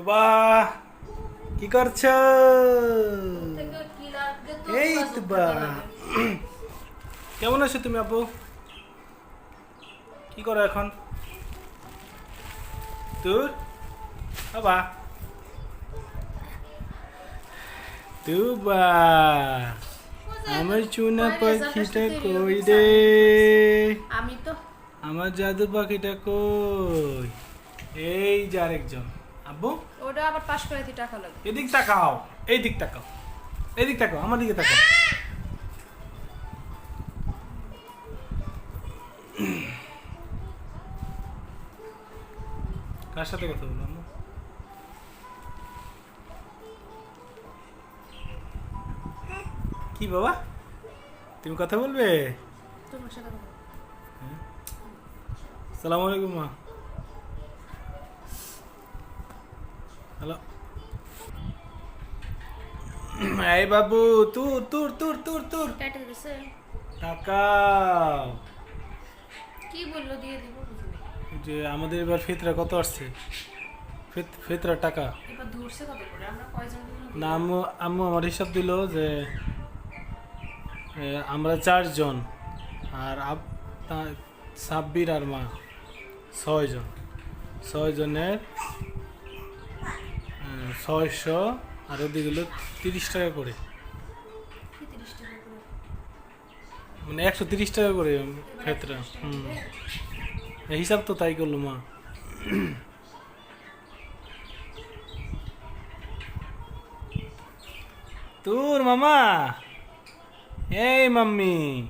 তো বা কি করছ? এই তো বা কেমন আছো তুমি আপু? কি করো এখন? তোর? বাবা তুবা। আমার চুনা পাখিটা কই রে? আমি তো আমার জাদু পাখিটা কই? এই যে আরেকজন। আব্বু? ওটা আবার পাশ করে দিয়ে টাকা লাগবে। এদিক তাকাও এই দিক তাকাও এদিক তাকাও আমার দিকে তাকাও। কার সাথে কথা বলব আম্মু? কি বাবা? তুমি কথা বলবে? তোমার সাথে কথা বলব। আলাইকুম মা। হ্যালো এই বাবু তুর তুর তুর তুর তুর কেটে দিছে টাকাও কি বলল দিয়ে দিব যে আমাদের এবার ফেতরা কত আসছে? ফেত- ফেতরা টাকা। এবার ধরছে কত করে? আমরা কয়জন না আম্মু আম্মু আমার হিসাব দিল যে আমরা চারজন আর তা- সাব্বির আর মা ছয়জন। ছয়জনের ছয়শো আর ওদিকে হলো তিরিশ টাকা করে। মানে একশো তিরিশ টাকা করে ফেতরা হুম। হিসাব তো তাই করল মা। তোর মামা এই মাম্মি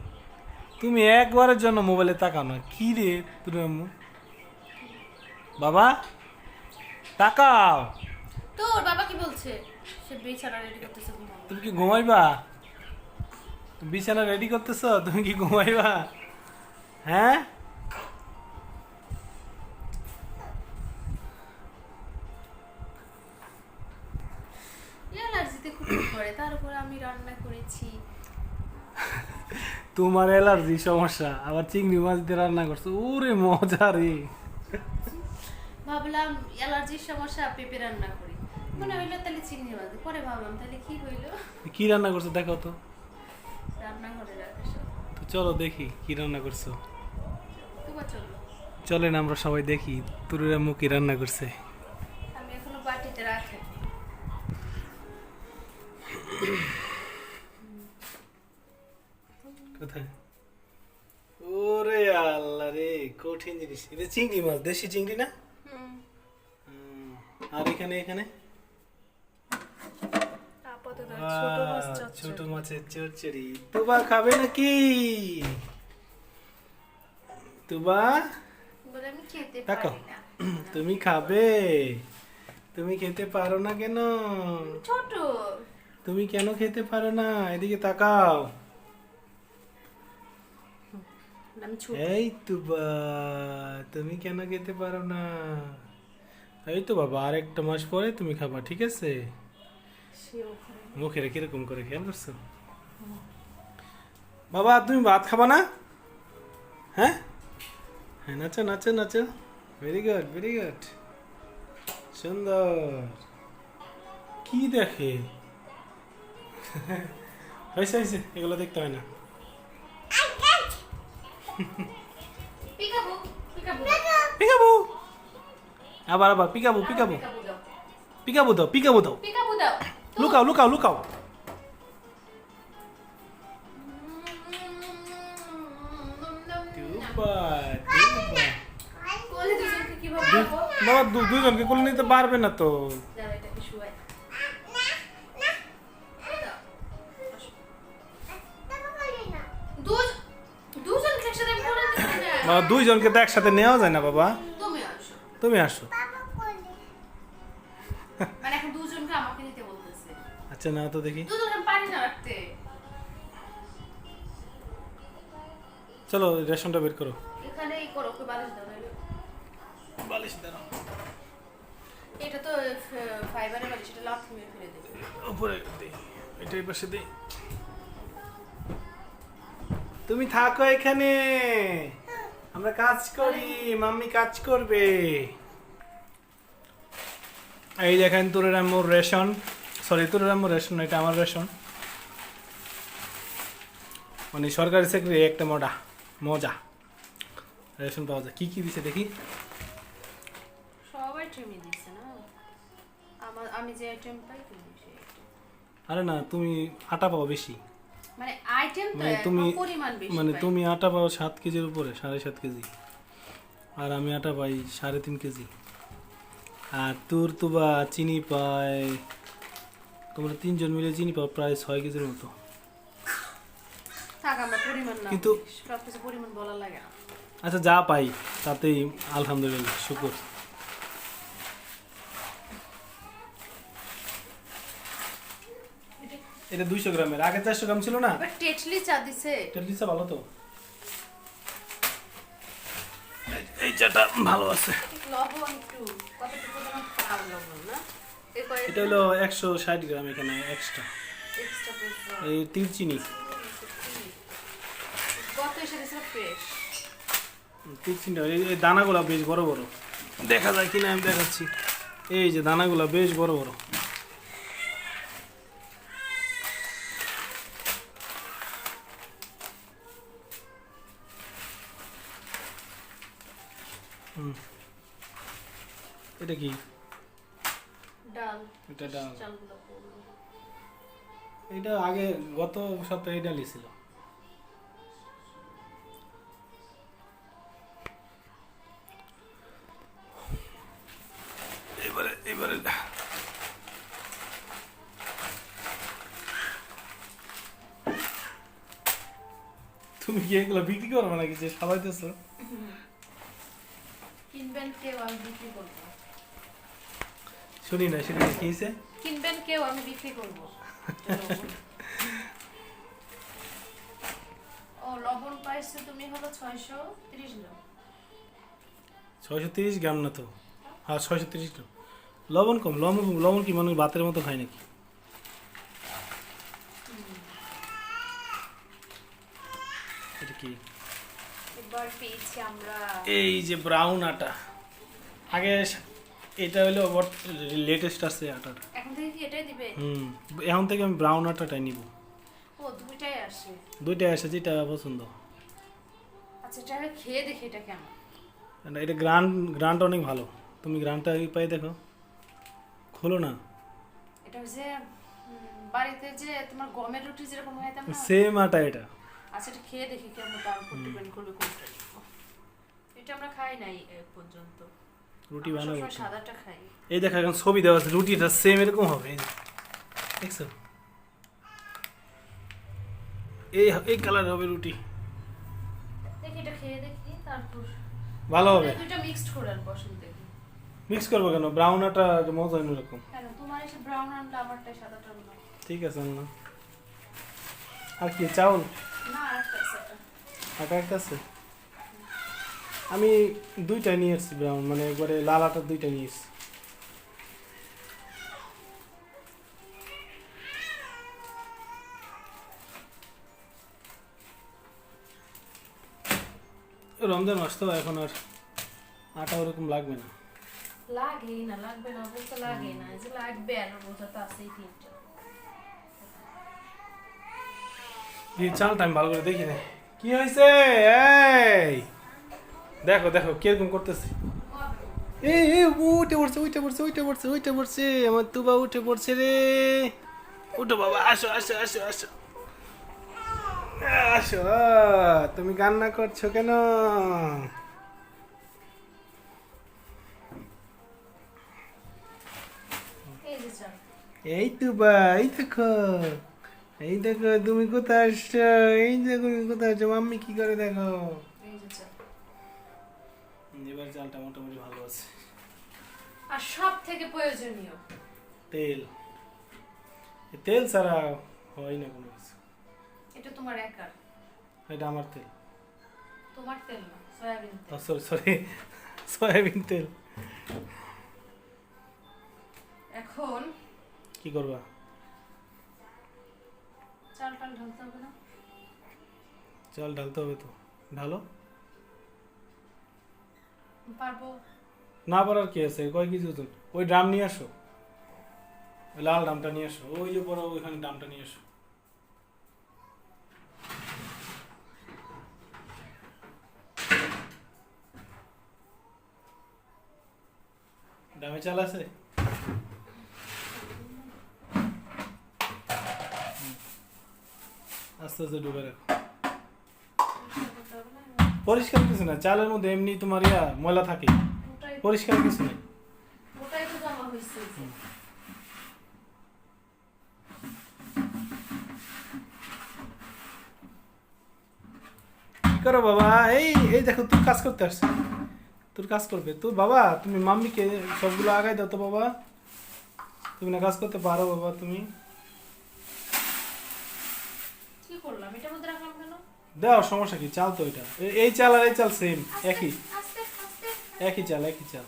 তুমি একবারের জন্য মোবাইলে তাকাও না। কি রে তোর বাবা তাকাও। তোর বাবা কি বলছে? সে বিছানা রেডি করতেছে ঘুমাবো তুমি কি ঘুমাইবা? বিছানা রেডি করতেছ? তুমি কি ঘুমাইবা? হ্যাঁ? অ্যালার্জিতে খুব করে। তার উপরে আমি রান্না করেছি। তোমার অ্যালার্জি সমস্যা। আবার চিংড়ি মাছ দিয়ে রান্না করছ। ওরে মজা রে। ভাবলাম অ্যালার্জির সমস্যা পেঁপে রান্না মনে হইল তাহলে চিংড়ি মাছ? পরে ভাবলাম তাহলে কি হইল। কি রান্না করছ? দেখো তো। রাখে সব। তো চলো দেখি কি রান্না করছ। চলল চলেন আমরা সবাই দেখি। তুরের কি রান্না করছে। আমি এখনও বাটিতে রাখি। কোথায়? ওরে আল্লাহ রে কঠিন জিনিস। এটা চিংড়ি মাছ দেশি চিংড়ি না। আর এখানে এখানে? ছোট মাছের চচ্চড়ি। তুবা খাবে নাকি? তুবা? বলে আমি খেতে তাকাও। পারি না। তুমি খাবে। তুমি খেতে পারো না কেন? ছোট। তুমি কেন খেতে পারো না? এদিকে তাকাও। এই তুবা তুমি কেন খেতে পারো না? এই তো বাবা আর একটা মাস পরে তুমি খাবা ঠিক আছে? মুখে কীরকম করে খেয়াল করছ? বাবা তুমি ভাত খাবা না? হ্যাঁ? হ্যাঁ নাচো নাচো নাচো। ভেরি গুড ভেরি গুড সুন্দর। কি দেখে? হয়েছে হয়েছে এগুলো দেখতে হয় না। পিকাবু আবার আবার পিকাবু পিকাবু। পিকাবু দাও। পিকাবু দাও পিকাবু দাও পিকাবু দাও লুকাও লুকাও লুকাও? বাবা দুজনকে কোলে নিতে পারবে না তো দুইজনকে তো একসাথে নেওয়া যায় না বাবা তুমি আসো। আচ্ছা না তো দেখি। চলো রেশনটা বের করো। এখানে এই করো ওকে বালিশ দাও নাহলে- বালিশ দাঁড়াও এটা তো ফাইবারের বালিশ এটা লাফ মেরে ফেলে দেবে উপরে দিই এটাই পাশে দিই। তুমি থাকো এখানে। আমরা কাজ করি মাম্মি কাজ করবে। এই দেখেন তুরের মোর রেশন। সরি তুরের আম্মুর রেশন এটা আমার রেশন মানে সরকারি চাকরি একটা মজা মজা। রেশন পাওয়া যায়। কি কি দিছে দেখি? সবাই ট্রেমই না? আমার আমি যে আইটেম পাই তুমি আরে না তুমি আটা পাও বেশি। মানে আইটেম তো মানে তুমি- পরিমাণ বেশি মানে তুমি আটা পাও সাত কেজির উপরে সাড়ে সাত কেজি। আর আমি আটা পাই সাড়ে তিন কেজি। আর তোর তো বা চিনি পায় তোমরা তিনজন মিলে চিনি পাও প্রায় ছয় কেজির মতো। থাক আমরা পরিমাণ না কিন্তু- পরিমাণ বলা লাগে না। আচ্ছা যা পাই তাতেই আলহামদুলিল্লাহ শুকুর। এটা দুইশো গ্রামের আগে চারশো গ্রাম ছিল না? টেটলি চা দিছে। এটা দিচ্ছে ভালো তো। এই- চাটা ভালো আছে। লবণ একটু কতটুকু লবণ না? এটা হলো একশো ষাট গ্রাম এখানে এক্সট্রা এই তিল চিনি কত এসে ফ্রেশ তিল চিনিটা এই দানাগুলো বেশ বড় বড়। দেখা যায় কিনা আমি দেখাচ্ছি। এই যে দানাগুলো বেশ বড় বড়। হুম। এটা কি? এটা ডাল এটা আগে গত সপ্তাহে এটা লিছিল এবারে এবারে তুমি কি এগুলো বিক্রি করবে নাকি যে সাবাইতেছো কিনবেন কেউ আমি বিক্রি করব। শুনি না শুনি না কি হয়েছে কিনবেন কেউ আমি বিক্রি করব। ও লবণ পাইছো তুমি হলো ছয়শো তিরিশ গ্রাম। ছয়শো তিরিশ গ্রাম না তো? হ্যাঁ ছয়শো তিরিশ গ্রাম। লবণ কম লবণ লবণ কি মানুষ ভাতের মতো খায় নাকি? এটা কি? এবার পেয়েছি আমরা এই যে ব্রাউন আটা। আগে এটা হলো লেটেস্ট আছে আটাটা এখন থেকে কি এটাই দিবে? হুম এখন থেকে আমি ব্রাউন আটাটাই নিব। ও দুইটাই আসে। দুইটাই আছে যেটা পছন্দ। আচ্ছা এটা খেয়ে দেখি এটা কেমন। এটা গ্রান্ড গ্রান্ড অনেক ভালো। তুমি গ্রান্ডটা পাই দেখো। খোলো না। এটা উম, বাড়িতে যে তোমার গমের রুটি যেরকম খাইতাম না? সেম আটা এটা। আচ্ছা এটা খেয়ে দেখি কেমন তার উপর ডিপেন্ড করবে কোনটা। এটা আমরা খাই নাই পর্যন্ত। রুটি খাই। এই দেখা এখন ছবি দেওয়া আছে রুটিটা সেম এরকম হবে এই। দেখছ? এই এই কালার হবে রুটি। ভালো হবে। মিক্স করব কেন? ব্রাউন আটা মজা সাদাটা আনলো ঠিক আছে না আর কি চাউল। আটা একটা আছে? আমি দুইটা নিয়ে এসেছি ব্রাউন মানে একবারে লাল আটার দুইটা নিয়ে এসেছি রমজান মাস তো এখন আর আটা ওরকম লাগবে না। লাগেই না লাগবে না বলতে লাগেই না এই যে লাগবে আর বোঝা তো আছেই তিনটা। দিয়ে চালটা আমি ভালো করে দেখি না কি হয়েছে এই! দেখো দেখো কীরকম করতেছে? এই এই উঠে পড়ছে উঠে পড়ছে উঠে পড়ছে উঠে পড়ছে আমার তুবা উঠে পড়ছে রে। উঠো বাবা আসো আসো আসো আসো। আসো তুমি কান্না করছ কেন? এই যে চাল। এই দেখো এই দেখো তুমি কোথায় আসছো? এই দেখো তুমি কোথায় আসছো মাম্মি কি করে দেখো? এবার চালটা মোটামুটি ভালো আছে। আর সব থেকে প্রয়োজনীয়? তেল। তেল ছাড়া হয় না কোনো কিছু। এটা তোমার একার? এটা আমার তেল। তোমার তেল না সয়াবিন তেল। সরি সরি সয়াবিন তেল। এখন কি করবা? চাল টাল ঢালতে হবে না? চাল ঢালতে হবে তো। ঢালো। পারব? না পারার কি আছে? কয় কিছু ওই ড্রাম নিয়ে আসো। লাল ডামটা নিয়ে এসো ওই যে ওইখানে ডামটা নিয়ে এসো ডামে চাল আছে? আস্তে আস্তে ডুবে রাখো। পরিষ্কার কিছু না চালের মধ্যে এমনি তোমার ইয়া ময়লা থাকে। পরিষ্কার কিছু নেই তো করো বাবা? এই এই দেখো তুই কাজ করতে আসছে। তোর কাজ করবে। তোর বাবা তুমি মাম্মিকে সবগুলো আগাই দাও তো বাবা। তুমি না কাজ করতে পারো বাবা তুমি কি করলাম এটার মধ্যে রাখলাম কেন দাও সমস্যা কি? চাল তো এটা। এই চাল আর এই চাল সেম একই। একই চাল একই চাল।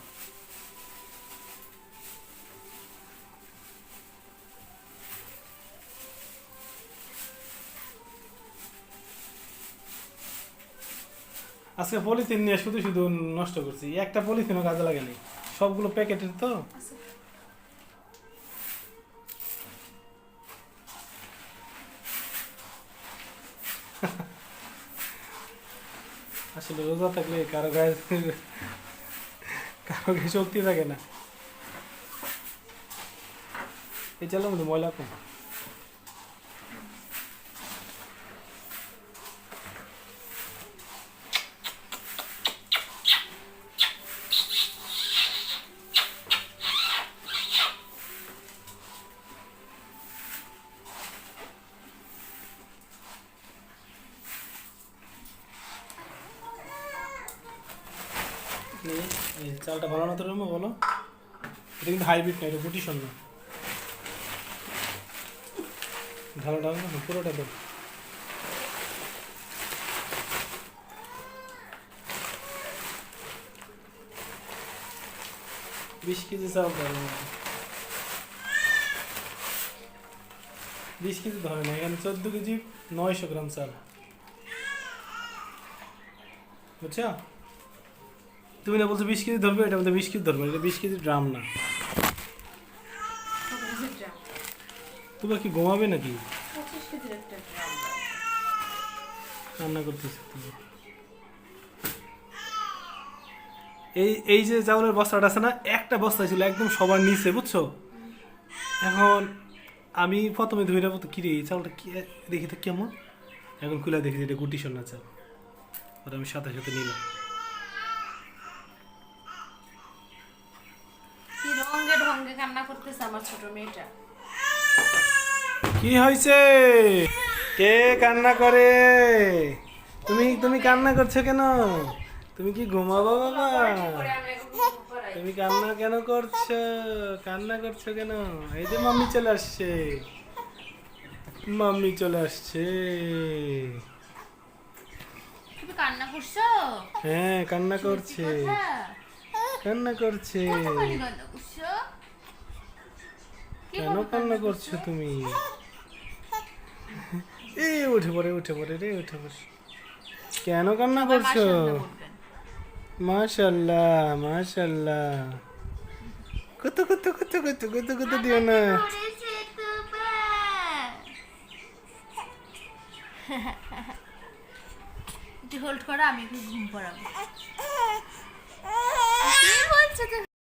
আজকে পলিথিন নিয়ে শুধু শুধু নষ্ট করছি। একটা পলিথিনও কাজে লাগে নাই সবগুলো প্যাকেটের তো? আসলে রোজা থাকলে কারও গায়ে কারও গায়ে শক্তি থাকে না। এই চালের মধ্যে ময়লা কম। এই চালটা ভালো না তো রুমে, বলো। এটা কিন্তু হাইব্রিড না, এটা গুটি শূন্য ঢালো ঢালো না, পুরোটা দেবো। বিশ কেজি চাল ধরে বিশ কেজি ধরে না, এখানে চোদ্দ কেজি নয়শো গ্রাম চাল। বুঝছ? তুমি না বলছো বিশ কেজি ধরবে, এটা মধ্যে বিশ কেজি ধরবে এটা বিশ কেজি ড্রাম না। পঁচিশ গ্রাম তুমি কি ঘুমাবে নাকি? রান্না করতেছি এই এই যে চাউলের বস্তাটা আছে না, একটা বস্তা ছিল একদম সবার নিচে, বুঝছ? এখন আমি প্রথমে ধরে বলতো কিরে, এই চাউলটা কি দেখি তো কেমন। এখন খুলে দেখি এটা গুটি সোনা চাল। ওটা আমি সাথে সাথে নিলাম। ছোট মেয়েটা। কি হয়েছে কে কান্না করে? তুমি তুমি কান্না করছ কেন? তুমি কি ঘুমাবো বাবা। তুমি কান্না কেন করছ? কান্না করছ কেন? এই যে মাম্মি চলে আসছে। মাম্মি চলে আসছে। তুমি কান্না করছ? হ্যাঁ কান্না করছে? কান্না করছে? কেন কান্না করছ তুমি? এই উঠে পড়ে উঠে পড়ে রে উঠে পড়ে। কেন কান্না করছ। মাশাল্লাহ মাশাল্লাহ কত কত কত কত কত কত দিও না। হোল্ড করো আমি একটু ঘুম পড়াবো। কি বলছো তুমি?